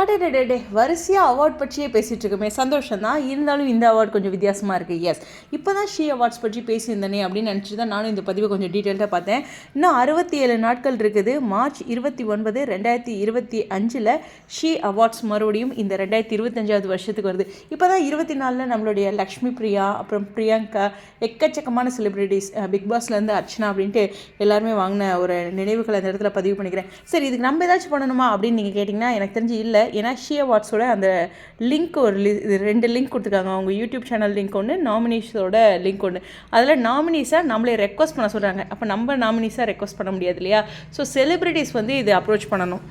அடே வரிசையாக அவார்ட் பற்றியே பேசிகிட்டு இருக்கோமே. சந்தோஷம் தான் இருந்தாலும் இந்த அவார்ட் கொஞ்சம் வித்தியாசமாக இருக்குது எஸ் இப்போ தான் ஷீ அவார்ட்ஸ் பற்றி பேசியிருந்தேனே அப்படின்னு நினச்சி தான் நானும் இந்த பதிவை கொஞ்சம் டீட்டெயில்டாக பார்த்தேன். இன்னும் அறுபத்தி ஏழு நாட்கள் இருக்குது. மார்ச் இருபத்தி ஒன்பது ரெண்டாயிரத்தி இருபத்தி அஞ்சில் ஷீ அவார்ட்ஸ் மறுபடியும் இந்த ரெண்டாயிரத்தி இருபத்தஞ்சாவது வருஷத்துக்கு வருது. இப்போ தான் இருபத்தி நாலில் நம்மளுடைய லக்ஷ்மி பிரியா அப்புறம் பிரியங்கா எக்கச்சக்கமான செலிப்ரிட்டிஸ் பிக் பாஸ்லேருந்து அர்ச்சனா அப்படின்ட்டு எல்லாருமே வாங்கின ஒரு நினைவுகளை அந்த இடத்துல பதிவு பண்ணிக்கிறேன். சரி இதுக்கு நம்ம ஏதாச்சும் பண்ணணுமா அப்படின்னு நீங்கள் கேட்டிங்கன்னா எனக்கு தெரிஞ்சு இல்லை. ஏன்னா ஷி அவார்ட்ஸோட அந்த லிங்க் ஒரு லி இது ரெண்டு லிங்க் கொடுத்துருக்காங்க. அவங்க யூடியூப் சேனல் லிங்க் ஒன்று நாமினிஸோட லிங்க் ஒன்று அதில் நாமினிஸாக நம்மளே ரெக்வஸ்ட் பண்ண சொல்கிறாங்க அப்போ நம்ம நாமினிஸாக ரெக்வஸ்ட் பண்ண முடியாது இல்லையா? ஸோ செலிப்ரிட்டிஸ் வந்து இது அப்ரோச் பண்ணணும்.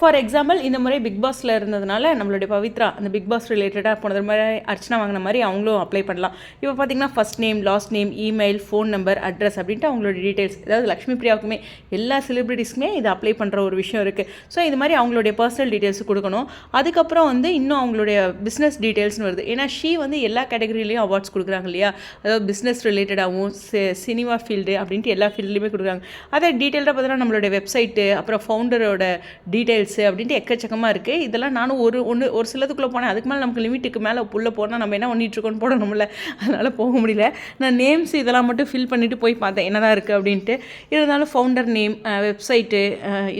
ஃபார் எக்ஸாம்பிள் இந்த முறை பிக் பாஸில் இருந்ததுனால நம்மளுடைய பவித்ரா அந்த பிக் பாஸ் ரிலேட்டடாக போனது மாதிரி அர்ச்சனா வாங்கின மாதிரி அவங்களும் அப்ளை பண்ணலாம். இப்போ பார்த்தீங்கன்னா first name last name email phone number address அப்படின்ட்டு அவங்களோட டீட்டெயில்ஸ் அதாவது லக்ஷ்மி பிரியாவுக்குமே எல்லா செலிபிரிட்டிஸ்க்குமே இது அப்ளை பண்ணுற ஒரு விஷயம் இருக்குது ஸோ இது மாதிரி அவங்களுடைய பர்சனல் டீட்டெயில்ஸ் கொடுக்கணும். அதுக்கப்புறம் வந்து இன்னும் அவங்களுடைய பிஸ்னஸ் டீட்டெயில்ஸ்னு வருது. ஏன்னா ஷீ வந்து எல்லா கேட்டகரியிலையும் அவார்ட்ஸ் கொடுக்குறாங்க இல்லையா? அதாவது பிஸ்னஸ் ரிலேட்டடாகவும் சினிமா ஃபீல்டு அப்படின்ட்டு எல்லா ஃபீல்ட்லேயுமே கொடுக்குறாங்க. அதை டீட்டெயிலாக பார்த்தீங்கன்னா நம்மளுடைய வெப்சைட்டு அப்புறம் ஃபவுண்டரோட டீட்டெயில்ஸ் அப்படின்ட்டு எக்கச்சக்கமாக இருக்குது இதெல்லாம் நானும் ஒரு ஒன்று ஒரு சிலதுக்குள்ளே போனேன். அதுக்கு மேலே நமக்கு லிமிட்டுக்கு மேலே உள்ளே போனால் நம்ம என்ன பண்ணிகிட்ருக்கோன்னு போடணும்ல. அதனால் போக முடியல. நான் நேம்ஸ் இதெல்லாம் மட்டும் ஃபில் பண்ணிவிட்டு போய் பார்த்தேன். என்னதான் இருக்குது அப்படின்ட்டு. இருந்தாலும் ஃபவுண்டர் நேம் வெப்சைட்டு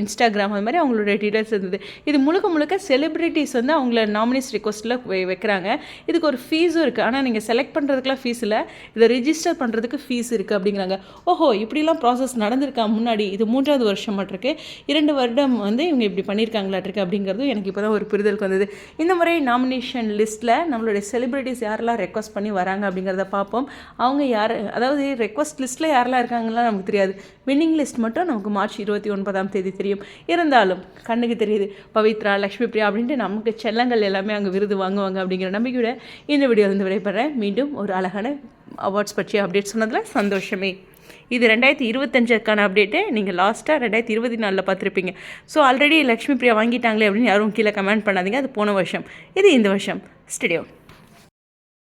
இன்ஸ்டாகிராம் அது மாதிரி அவங்களோட டீட்டெயில்ஸ் இருந்தது. இது முழுக்க முழுக்க செலிப்ரிட்டிஸ் வந்து அவங்கள நாமினிஸ் ரிக்வஸ்ட்டில் வைக்கிறாங்க. இதுக்கு ஒரு ஃபீஸும் இருக்குது ஆனால் நீங்கள் செலக்ட் பண்ணுறதுக்குலாம் ஃபீஸ் இல்லை. இதை ரிஜிஸ்டர் பண்ணுறதுக்கு ஃபீஸ் இருக்குது அப்படிங்கிறாங்க. ஓஹோ இப்படிலாம் ப்ராசஸ் நடந்திருக்கா முன்னாடி? இது மூன்றாவது வருஷம் மட்டுருக்கு இரண்டு வருடம் வந்து இவங்க இப்படி பண்ணி பண்ணியிருக்காங்களாட்டிருக்கு அப்படிங்கிறது எனக்கு இப்போ தான் ஒரு புரிதலுக்கு வந்தது. இந்த முறை நாமினேஷன் லிஸ்ட்டில் நம்மளுடைய செலிப்ரிட்டிஸ் யாரெல்லாம் ரெக்வஸ்ட் பண்ணி வராங்க அப்படிங்கிறத பார்ப்போம். அவங்க யார் அதாவது ரெக்வஸ்ட் லிஸ்ட்டில் யாரெல்லாம் இருக்காங்கலாம் நமக்கு தெரியாது. வின்னிங் லிஸ்ட் மட்டும் நமக்கு மார்ச் இருபத்தி ஒன்பதாம் தேதி தெரியும். இருந்தாலும் கண்ணுக்கு தெரியுது பவித்ரா லக்ஷ்மி பிரியா அப்படின்ட்டு நமக்கு செல்லங்கள் எல்லாமே அங்கே விருது வாங்குவாங்க அப்படிங்கிற நம்பிக்கையோட இந்த வீடியோ வந்து விடைபெறேன். மீண்டும் ஒரு அழகான அவார்ட்ஸ் பற்றி அப்டேட் சொன்னதில் சந்தோஷமே. இது ரெண்டாயிரத்தி இருபத்தஞ்சுக்கான அப்டேட்டு நீங்கள் லாஸ்ட்டாக ரெண்டாயிரத்தி இருபத்தி நாலில் பார்த்துருப்பீங்க. ஸோ ஆல்ரெடி லக்ஷ்மி பிரியா வாங்கிட்டாங்களே அப்படின்னு யாரும் கீழே கமெண்ட் பண்ணாதீங்க. அது போன வருஷம். இது இந்த வருஷம். ஸ்டடியோ